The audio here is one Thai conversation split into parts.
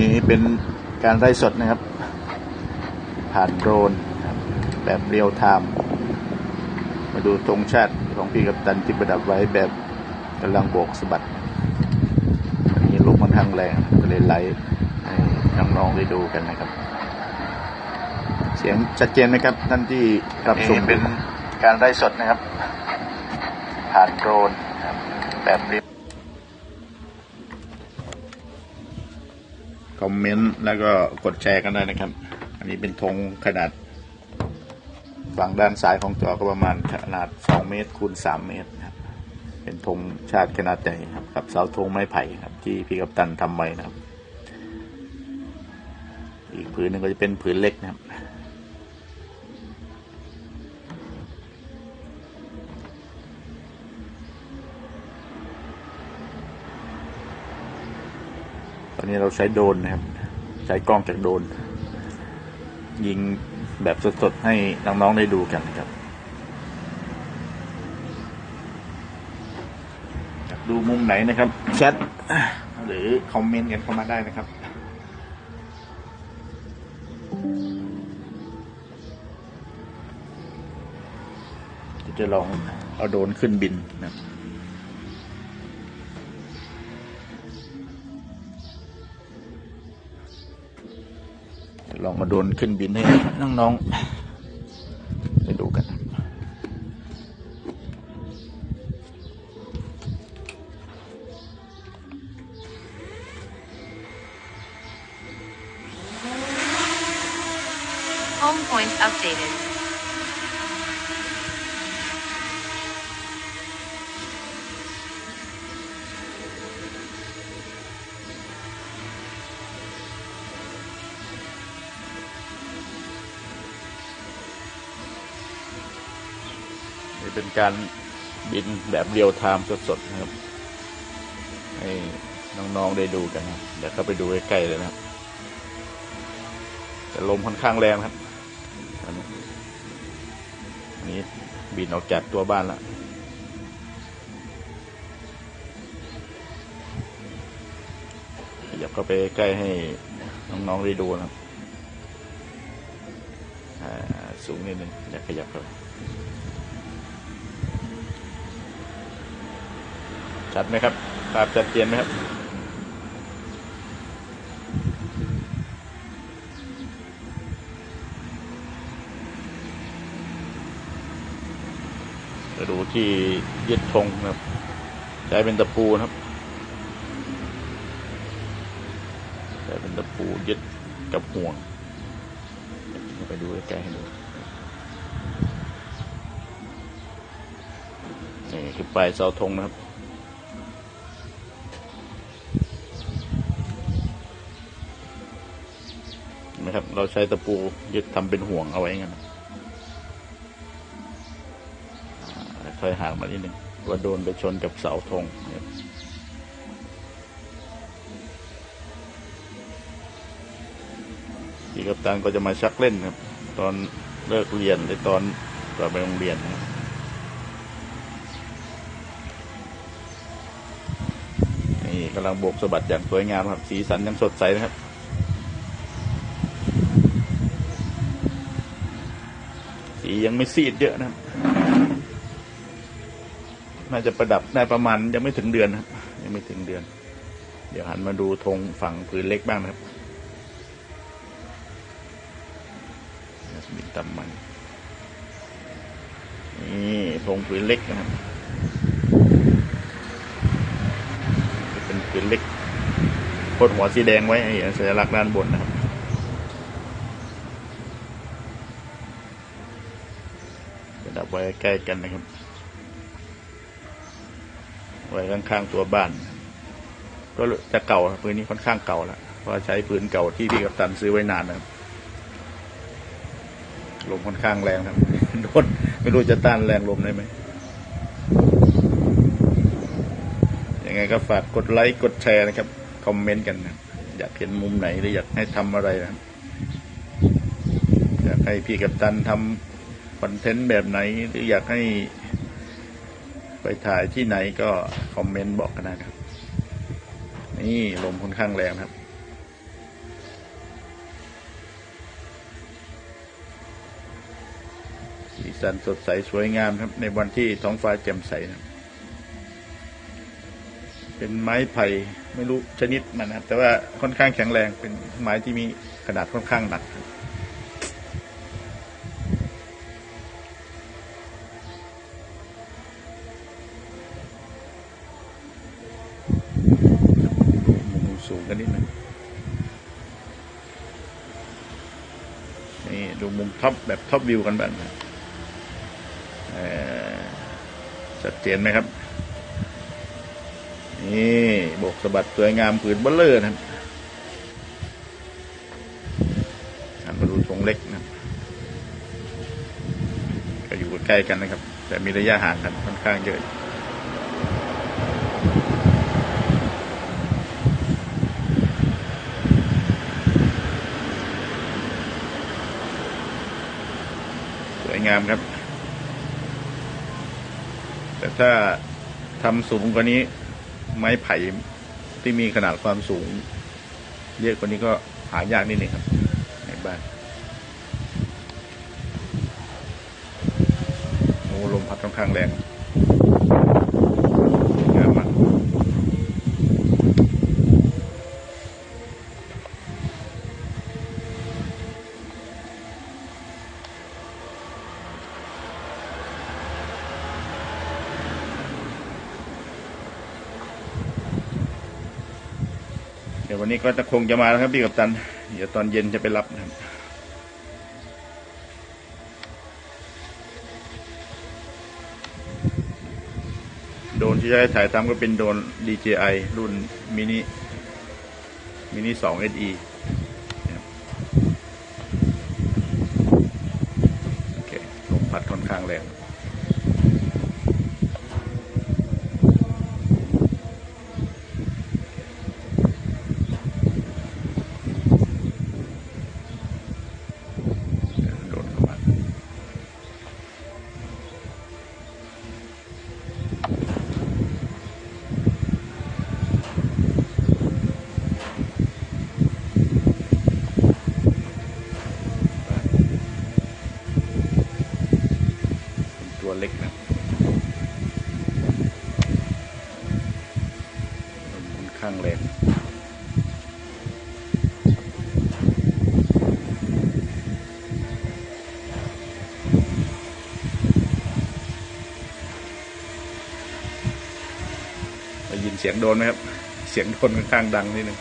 นี่เป็นการไล่สดนะครับ ผ่านโดรนแบบเรียลไทม์มาดูธงชาติของพี่กัปตันที่ประดับไว้แบบกำลังโบกสะบัดอันนี้ลมค่อนข้างแรงก็เลยไลฟ์ให้น้องๆได้ดูกันนะครับ เสียงชัดเจนไหมครับท่านที่รับชมเป็นการไล่สดนะครับ ผ่านโดรนแบบเรียล คอมเมนต์แล้วก็กดแชร์กันได้นะครับ อันนี้เป็นธงขนาดฝั่งด้านซ้ายของจอก็ประมาณขนาด 2 เมตรคูณ 3 เมตรนะครับเป็นธงชาติขนาดใหญ่ครับกับเสาธงไม้ไผ่ครับ ที่พี่กัปตันทำไว้นะครับ อีกผืนหนึ่งก็จะเป็นผืนเล็กนะครับ อนนี้เราใช้โดรนนะครับ ใช้กล้องจากโดรนยิงแบบสดๆ ให้น้องๆได้ดูกันนะครับ อยากดูมุมไหนนะครับแชทหรือคอมเมนต์กันเข้ามาได้นะครับจะลองเอาโดรนขึ้นบินนะครับ ลองมาโดนขึ้นบินให้น้องๆ เป็นการบินแบบเรียลไทม์สดๆนะครับ ให้น้องๆได้ดูกันนะเดี๋ยวเข้าไปดูใกล้ๆเลยนะครับแต่ลมค่อนข้างแรงครับอันนี้บินออกจากตัวบ้านแล้วยับเข้าไปใกล้ให้น้องๆได้ดูนะครับสูงนิดนึงอยากขยับเข้าไป ชัดไหมครับภาพชัดเจนไหมครับ จะดูที่ยึดธงนะครับ ใช้เป็นตะปูนะครับ ใช้เป็นตะปูยึดกับห่วง ไปดูใกล้ๆให้ดูนี่คือปลายเสาธงนะครับ ช้ตะปูยึดทำเป็นห่วงเอาไว้งั้นค่อยห่างมานิดนึงว่าโดนไปชนกับเสาธงนะครับพี่กัปตันก็จะมาชักเล่นครับ ตอนเลิกเรียนหรือตอนก่อนไปโรงเรียนนะนี่กำลังโบกสะบัดอย่างสวยงามครับ สีสันยังสดใสนะครับ ยังไม่ซีดเยอะนะครับน่าจะประดับได้ประมาณยังไม่ถึงเดือนนะยังไม่ถึงเดือน เดี๋ยวหันมาดูธงฝั่งผืนเล็กบ้างนะครับบินตำมัน นี่ธงผืนเล็กนะครับเป็นผืนเล็กโคดหัวสีแดงไว้ให้เห็นสัญลักษณ์ด้านบนนะครับ ระดับไว้ใกล้กันนะครับ ไว้ข้างๆตัวบ้าน ก็จะเก่าครับพื้นนี้ค่อนข้างเก่าแล้วเพราะใช้พื้นเก่าที่พี่กัปตันซื้อไว้นานนะครับลมค่อนข้างแรงครับโดนไม่รู้จะต้านแรงลมได้ไหมยังไงก็ฝากกดไลค์กดแชร์นะครับ คอมเมนต์กันนะอยากเห็นมุมไหนหรืออยากให้ทำอะไรนะอยากให้พี่กัปตันทำ คอนเทนต์แบบไหน หรืออยากให้ไปถ่ายที่ไหนก็คอมเมนต์บอกกันนะครับ นี่ลมค่อนข้างแรงครับสีสันสดใสสวยงามครับ ในวันที่ท้องฟ้าแจ่มใสนะเป็นไม้ไผ่ไม่รู้ชนิดมันนะครับ แต่ว่าค่อนข้างแข็งแรงเป็นไม้ที่มีขนาดค่อนข้างหนักครับ มุมท็อปแบบท็อปวิวกันบ้างนะเอ่อชัดเจนไหมครับ นี่โบกสะบัดสวยงามผืนเบลเลอร์นะครับหันมาดูธงเล็กนะครับก็อยู่ใกล้กันนะครับ แต่มีระยะห่างกันค่อนข้างเยอะ งามครับ แต่ถ้าทำสูงกว่านี้ ไม้ไผ่ที่มีขนาดความสูง เยอะกว่านี้ก็หายากนิดนึงครับ ในบ้านโอ้ลมพัดค่อนข้างแรงงามมากเดี๋ย วันนี้ก็จะคงจะมาแล้วครับพี่กับตัน เดี๋ยวตอนเย็นจะไปรับนะครับโดนที่จะให้ถ่ายทำก็เป็นโดน DJI รุ่นมินิมินิ2 SE โอเคลมพัดค่อนข้างแรง โดนเข้ามา ตัวเล็กนะลมค่อนข้างแรงได้ยินเสียงโดนไหมครับ เสียงโดนค่อนข้างดังนิดนึง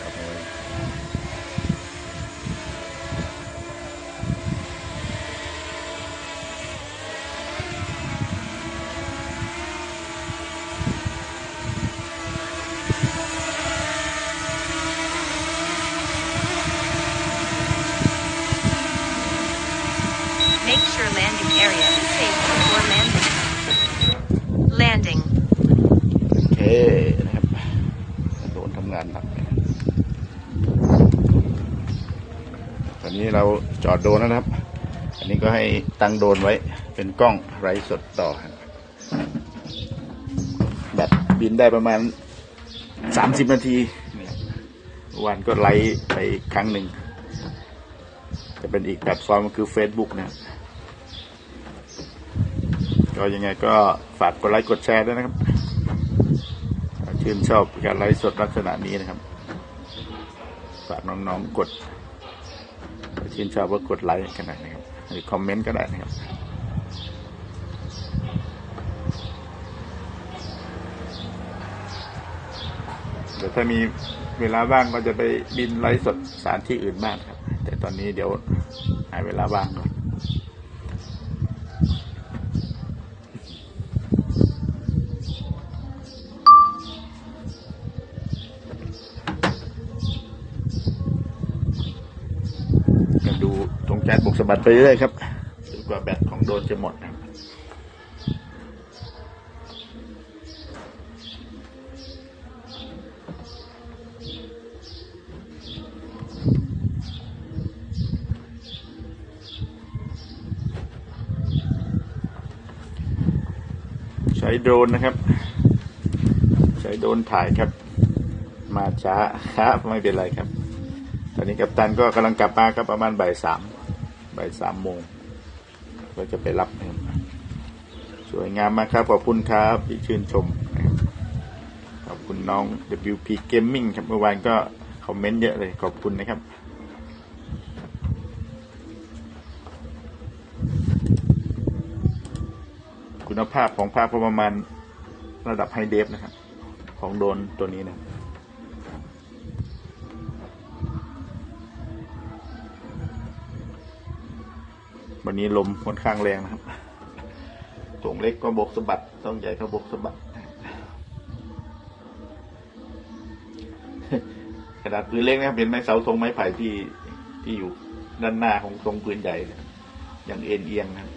ครับผม Make sure landing area is safe before landing. Landing. โอ เคนะครับโดนทำงานหนักตอนนี้เราจอดโดนนะครับ อันนี้ก็ให้ตั้งโดนไว้เป็นกล้องไร้สดต่อครับแบตบินได้ประมาณสามสิบนาทีวันก็ไลฟ์ไปครั้งหนึ่ง จะเป็นอีกแพลตฟอร์มก็คือ Facebook นะก็ยังไงก็ฝากกดไลค์กดแชร์ด้วยนะครับ ชื่นชอบการไลฟ์สดลักษณะนี้นะครับ ฝากน้องๆกดชื่นชอบก็กดไลค์กันได้นะครับ หรือคอมเมนต์ก็ได้นะครับเดี๋ยวถ้ามีเวลาว่างก็จะไปบินไลฟ์สดสถานที่อื่นบ้างครับ แต่ตอนนี้เดี๋ยวหาเวลาว่างก่อน ดูตรงแก๊สบกสะบัดไปเรื่อยครับจนกว่าแบตของโดรนจะหมดนะครับใช้โดรนนะครับ ใช้โดรนถ่ายครับ มาช้าครับไม่เป็นไรครับ ตอนนี้กัปตันก็กำลังกลับมาก็ประมาณบ่ายสาม บ่ายสามโมงก็จะไปรับนะครับสวยงามมากครับขอบคุณครับที่ชื่นชมขอบคุณน้อง WP Gaming ครับเมื่อวานก็คอมเมนต์เยอะเลยขอบคุณนะครับคุณภาพของภาพก็ประมาณระดับไฮเดฟนะครับ ของโดนตัวนี้นะ วันนี้ลมค่อนข้างแรงนะครับตรงเล็กก็บกสะบัดต้องใหญ่ก็บกสะบัดขนาดปืนเล็กนะครับเห็นไหมเสาธงไม้ไผ่ที่ที่อยู่ด้านหน้าของตรงปืนใหญ่เนี่ยยังเอ็นเอียงนะครับ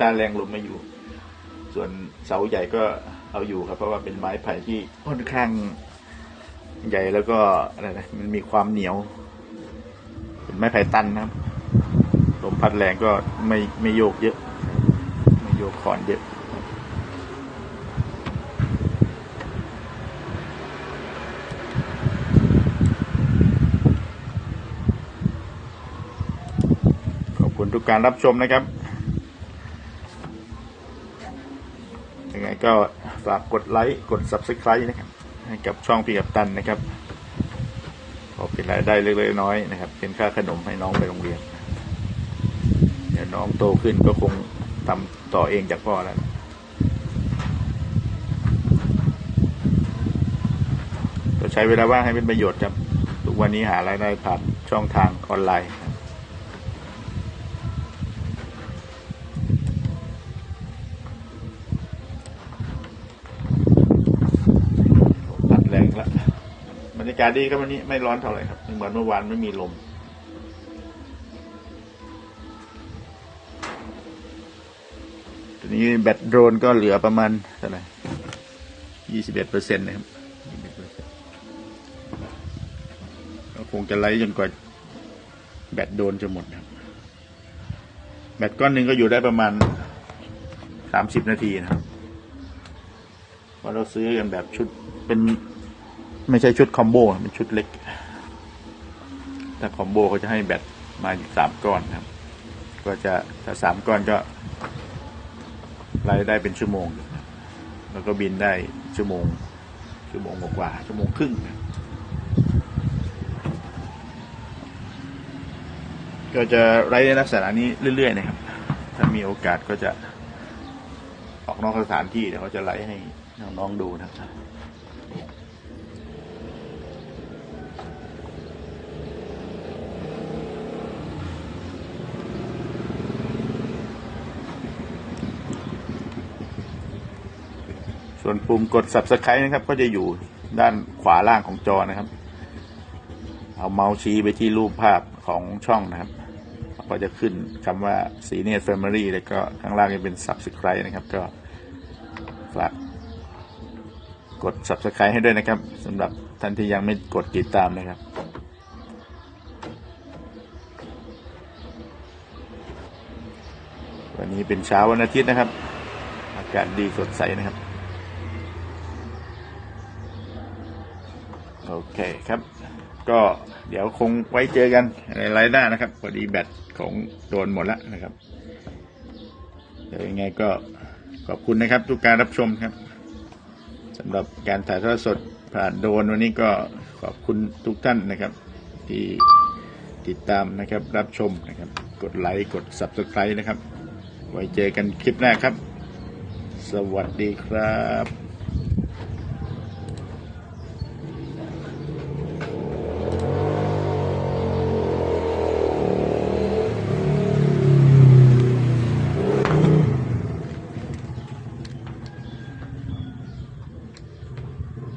ตาแรงลมไม่อยู่ ส่วนเสาใหญ่ก็เอาอยู่ครับ เพราะว่าเป็นไม้ไผ่ที่ค่อนข้างใหญ่แล้วก็อะไรนะมันมีความเหนียว เป็นไม้ไผ่ตันนะครับ พัดแรงก็ไม่ไม่โยกเยอะ ไม่โยกคอนเยอะขอบคุณทุกการรับชมนะครับ ยังไงก็ฝากกดไลค์ กด Subscribe นะครับ ให้กับช่องพี่กับตันนะครับ ขอเป็นรายได้เล็กๆน้อยๆนะครับ เป็นค่าขนมให้น้องไปโรงเรียน น้องโตขึ้นก็คงทำต่อเองจากพ่อแล้วก็ใช้เวลาว่างให้เป็นประโยชน์ครับทุกวันนี้หารายได้ผ่านช่องทางออนไลน์รับตัดแรงละบรรยากาศดีครับวันนี้ไม่ร้อนเท่าไหร่ครับ เหมือนเมื่อวานไม่มีลม นี้แบตโดรนก็เหลือประมาณเท่าไหร่ยี่สิบเอ็ดเปอร์เซ็นต์นะครับก็คงจะไล่จนกว่าแบตโดนจะหมดนะครับ แบตก้อนหนึ่งก็อยู่ได้ประมาณสามสิบนาทีนะครับเพราเราซื้อกันแบบชุดเป็น ไม่ใช่ชุดคอมโบเป็นชุดเล็กถ้าคอมโบเขาจะให้แบตมาสามก้อนครับ ก็จะถ้าสามก้อนก็ ไล่ได้เป็นชั่วโมง แล้วก็บินได้ชั่วโมง ชั่วโมงกว่าชั่วโมงครึ่งก็จะไล่ในลักษณะนี้เรื่อยๆนะครับ ถ้ามีโอกาสก็จะออกนอกสถานที่เดี๋ยวเขาจะไล่ให้น้องๆดูนะครับ ส่วนปุ่มกด subscribe นะครับ ก็จะอยู่ด้านขวาล่างของจอนะครับ เอาเมาส์ชี้ไปที่รูปภาพของช่องนะครับ ก็จะขึ้นคำว่า s e n i o r Family แล้วก็ข้างล่างจะเป็น subscribe นะครับ ก็ฝากกด subscribe ให้ด้วยนะครับสำหรับท่านที่ยังไม่กดติดตามนะครับวันนี้เป็นเช้าวันอาทิตย์นะครับ อากาศดีสดใสนะครับ ครับ ก็เดี๋ยวคงไว้เจอกันในไลน์หน้านะครับพอดีแบตของโดนหมดแล้วนะครับเดี๋ยวยังไงก็ขอบคุณนะครับ ทุกการรับชมครับสำหรับการถ่ายทอดสดผ่านโดนวันนี้ก็ขอบคุณทุกท่านนะครับ ที่ติดตามนะครับรับชมนะครับ กดไลค์กด subscribe นะครับ ไว้เจอกันคลิปหน้าครับ สวัสดีครับ